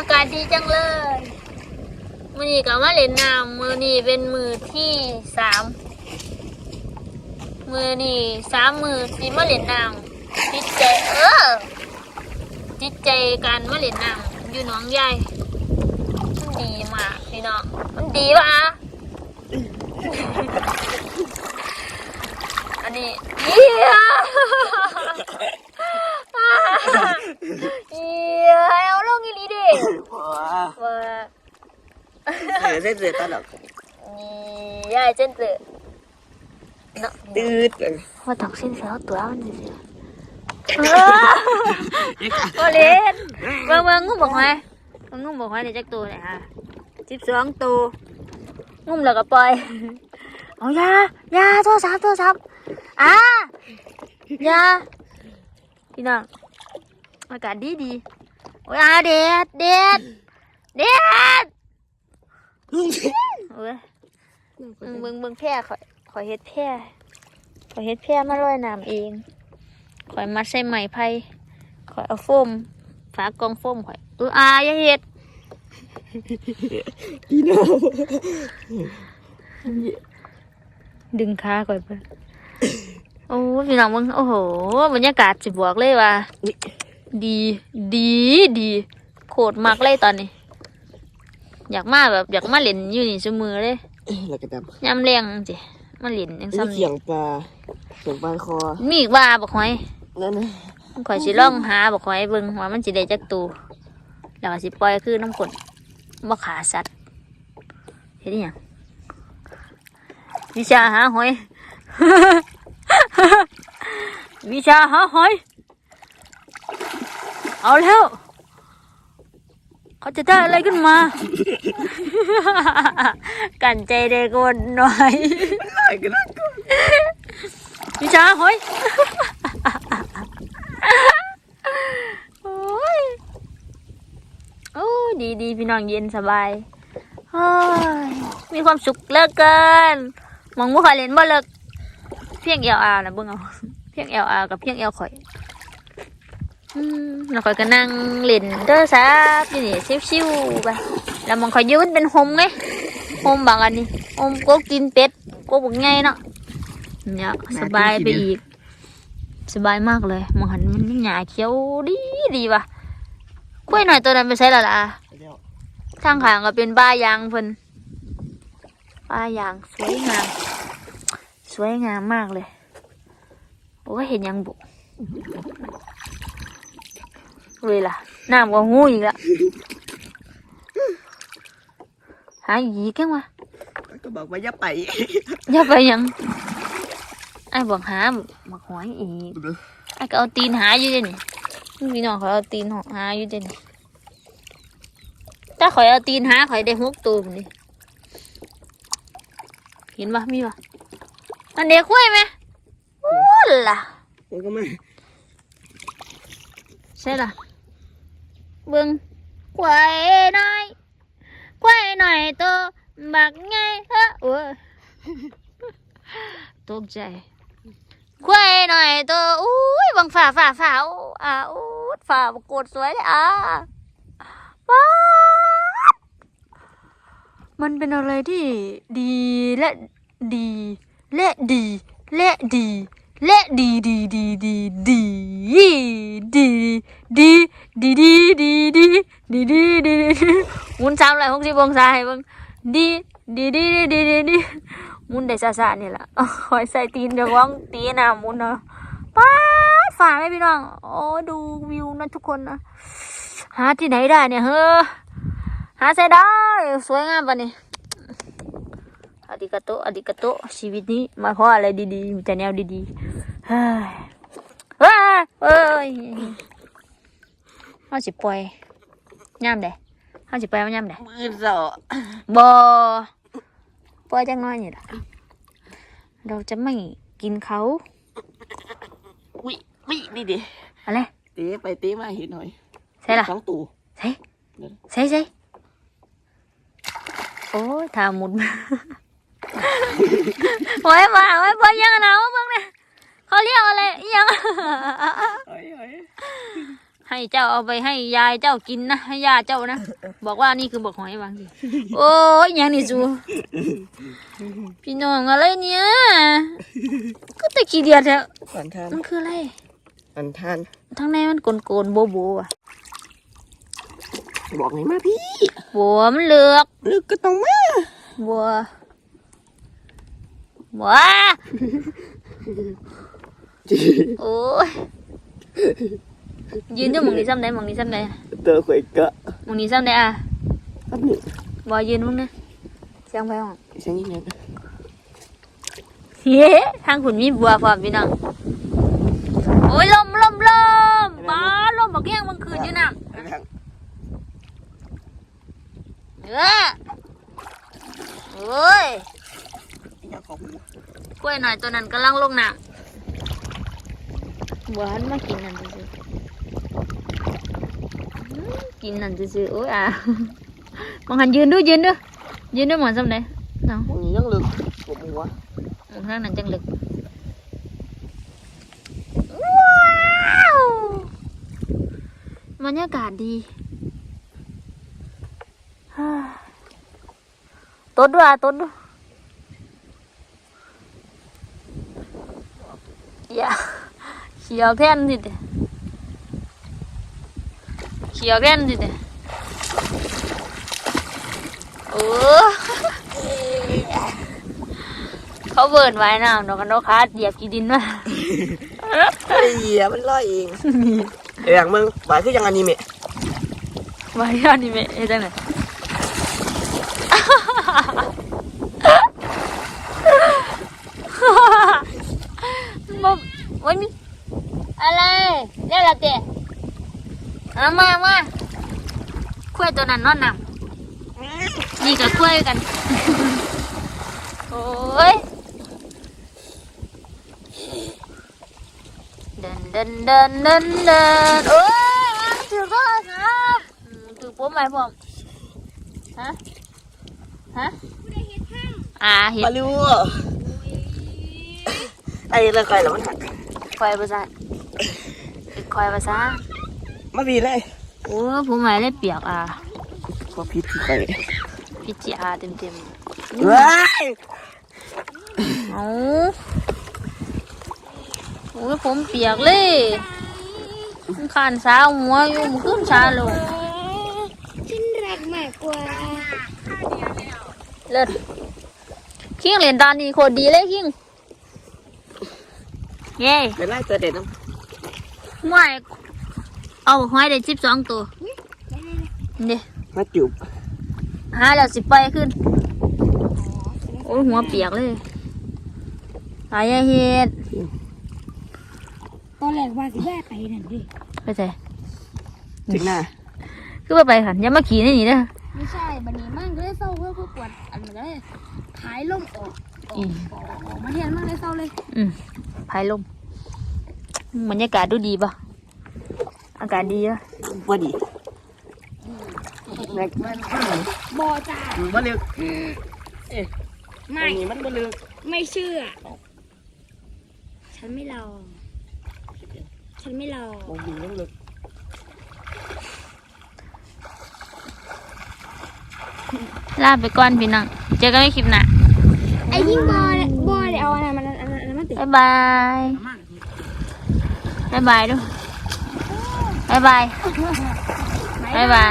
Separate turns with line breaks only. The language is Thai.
อากาศดีจังเลยมือนี้ก็มาเล่นน้ำมือนี้เป็นมือที่สามมือนี่สามมือที่มาเล่นน้ำจิตใจเออจิตใจการมาเล่นน้ำอยู่หนองใหญ่มันดีมากพี่น้องมันดีปะอันนี้เยี่ยเยี่ย เอาลงอีหลีดิ
ว้า
ว่า
เสือเส้นเสือตลอด
นี่ยายเจนเตอเนาะ
ตืดเลย
ว่าตอกเส้นเสียตัวมันสิโอเล่นเบิ่งเบิ่งงุ้มบอกไว้งงุ้มบอกไว้เดี๋ยวจักตัวเลยฮะสิบสองตัวงุ้มแล้วก็ปล่อยเอายายาโทรศัพท์โทรศัพท์อ่ายาพี่น้องอากาศดีดี โอ้ยอาเด็ดเด็ดเด็ดเอ้ยเบิ่งเบิ่งเบิ่งแพร่ข่อยข่อยเฮ็ดแพร่ข่อยเฮ็ดแพร่มาลอยน้ำเองข่อยมัดใส่ไม้ไผ่ข่อยเอาโฟมฝากองโฟมข่อยเอออาอย่าเฮ็ด
พี่น้อง
ดึงขาข่อยไปโอ้พี่น้องมึงโอ้โหบรรยากาศสิบวกเลยว่า ดี ดีดีโคตรมักเลยตอนนี้ อยากมาแบบ อยากมาเล่นอยู่นี่ซุมือเลย
แล้วก็ด
ยามแรงจิมาเล่นยังำซ้ำ
นี่
นี่
เขียงปลาเขียงปลาคอ
มีอีกว่าบอกหอย
นั่นนะ
ข่อยสิลองหาบอกหอยเบิ่งว่ามันสิได้จักตูแล้วก็สิปล่อยคือน้ำกลนบ่ขาสัตว์เฮ็ดอิหยังวิชาหาหอย วิชาหาหอย เอาแล้ว เขาจะได้อะไรขึ้นมา กันใจเด็กคนหน่อย
ไอ้กันนะ
วิชาหอยโอ้ยโอ้ยดีดีพี่น้องเย็นสบายยมีความสุขเหลิกเกินมองว่าข่อยเล่นบ่เลิกเพียงเอลอานะเบิ่งเอา เพียงเอลอากับเพียงเอลข่อย อืมแล้วข่อยก็นั่งเล่นเด้อซับอยู่นี่ชิวๆไปแล้วมองข่อยยืนเป็นโฮมไงโฮมบางอันนี้โฮมก็กินเป็ดก็บุกไงเนาะเนี่ยสบายไปอีก สบายมากเลยมองหันมันหญ้าเขียวดีดีว่ะกล้วยหน่อยตัวนั้นไปใช้ละล่ะทางขางก็เป็นบ้ายางเพิ่นบ้ายางสวยงาม สวยงามมากเลย โอ้เห็นยังบุ เว้ยล่ะน้ำก็หูอีกละหาหยีกันวะ
ก็บอกว่าอย่าไป
อย่าไปหยังไอ้บอกหาบอกหอยอีกไอ้ก็เอาตีนหาอยู่เดี๋ยวนี่พี่น้องเขาเอาตีนหาอยู่เดี๋ยวนี่ถ้าข่อยเอาตีนหาข่อยได้หกตัวพุ่นนี่เห็นปะมีปะอันเด็กคุ้ยไหมโอ้ล่ะ
เดี๋ยวก็มา
ใช่ล่ะ เบิ้งควายน้อยควายหน่อยตัวบักไงเฮ้อโอ้ยตกใจควายหน่อยตัวอุ้ยบังฝ่าฝ่าฝ่าอู้อ่าอู้ฝ่าโกดสวยเลยอะว้าดมันเป็นอะไรที่ดีและดีและดีและดี และดีดีดีดีดีดีดีดีดีดีดีดีดีดีดีมุนสามร้อยหกสิบองศาให้เบิ่งดีดีดีดีดีดีหมุนได้ซาๆนี่แหละคอยใส่ตีนเดี๋ยวว่างตีน้าหมุนเนาะป้าฝ่าไหมพี่น้องโอ้ดูวิวนะทุกคนนะหาที่ไหนได้เนี่ยเฮ้อหาใส่ได้สวยงามปะนี่ ดิกาโตอาดิกาโตชีวิตนี้มาเพราะอะไรดีๆมีแต่แนวดีๆเฮ้ยเฮ้ยเฮ้ยเขาสิปล่อยย่ำเด้เขาสิปล่อยมันย่ำเด้
มือสอ
บอปล่อยจังน้อยนี่ล่ะเราจะไม่กินเขา
วิวินี่ดิ
อะไร
เตะไปเตะมาเห็นหน่อย
ใช่ล่ะ
สองตู
ใช่ใช่ใช่โอ้ยทาหมุดมา โอ้ยมาโอ้ยปล่อยยังอะนะว่าเบิ่งเนี่ยเขาเรียกอะไรอิหยัง
เฮ้ยเฮ้ย
ให้เจ้าเอาไปให้ยายเจ้ากินนะให้ย่าเจ้านะบอกว่านี่คือบอกหอยวางสิโอ้ยหยังนี่จูพี่น้องอะไรเนี่ยก็ตะขี้เดียดแล้ว
ฝันทาน
มันคืออะไร
ฝันทาน
ทั้งในมันโกนโกนๆโบโบอะ
บอกไงมาพี่
บัวมันเลือก
ลึกก็ต้องมา
บัว บัวโอ้ยยืนอยู่หมองนี้ซ้ำได้หมองนี้ซ้ำได้
เตอข่อยกะ
หมองนี้ซ้ำได้อะ
อันนี้
บัวยืนมึงนะเสียงไปห้อง
เสียงยังไง
เฮ้ทางขุนมีบัวพร้อมพี่น้องโอ้ยลมลมลมบ้าลมบอกแย่งมันคืนอยู่น่ะเออโอ้ย
อยาก ขอหู
กล้วยหน่อยตัวนั้นกำลังลงน้ำบัวหันมากินนั่นซื่อๆอื้อกินนั่นซื่อๆโอ้ยอะมองหันยืนดูยืนดูยืนดูหมอนซ้ำไหนเนาะ
ตรงนี้ยังลึกผมหัว
มองทางนั้นจังลึกว้าวบรรยากาศดีฮ่าต้นด้วยอะต้นด้วยอย่า เขียวแท่นสิเดะเขียวแท่นสิเดะโอ้เขาเบิร์นไว้นะนกกันนกคาเหยียบกีดินมา
ไอ้เหี้ยมันลอยเองเดี๋ยวอย่างมึงหวายคือยังอนิเมะ
ไว้อันนี้ไม่เอ้ยจังไหน บ่ไว้มีอะไรเรียกอะไรเตะ เอามามาคุ้ยตัวนั้นนอนนำนี่กับคุ้ยกัน โอ้ยเดินเดินเดินเดินเดินโอ้ยถือก็ครับอืมถือปุ๊บไหมผมฮะ ฮะอ่าเห็น
มาลิวไอ้เรื่องใครเหรอมันหัก
ควายภาษาควายภาษา
มาพี่เลย
โอ้ผมหมายเลยเปียกอะ
พอพี่ที่ไป
พิจิอาเต็มเต็ม
ว้าย
ๆเอาโอ้ยผมเปียกเลยมันขานสาวหัวอยู่มันขึ้นชาลง
ฉันรักมากกว่า
เลิศคิงเหรียญตอนนี้โคตรดีเลยคิงเย้
เป็นไรเจอเด็ดน้
ไม่ เอาหอยได้สิบสองตัวเด้ำ
มาจูบ
หาแล้วสิไปล่อยขึ้น โอ้ยหัวเปียกเลยหายาเฮ็ด
ตอนแรกว่าสิแม่ไปนั่นดิ
ไปใส่
ถึงหน้า
คือว่าไปค่ะอย่ามาขี่ในนี่เด้อ
ไม่ใช่บันนี้มันก็เลยเศร้าเพื่อเพื่อปวดอันมันก็เลยหายลมออกอ
อื
อก
ม
ออกออกมาเทียนมันเลยเศร้าเลย
อืมพายลมบรรยากาศดูดีป่ะ อากาศดีป่ะ
ว่าดีแม็กมัน
บอจ้า
มันลึก
ไม่
อันนี้มันบ่ลึก
ไม่เชื่อ ฉันไม่รอฉันไม่รอ
มองดูมันลึก
ลาไปก่อนพี่น้อง เจอกันในคลิปหน้า
ไอ้ยิ่งบอเนี่ยบอเนี่ยเอาอันนั้นมันอันนั้นอันนั้นมันติด
บ๊ายบายบ๊ายบายดูบ๊าย บายบ๊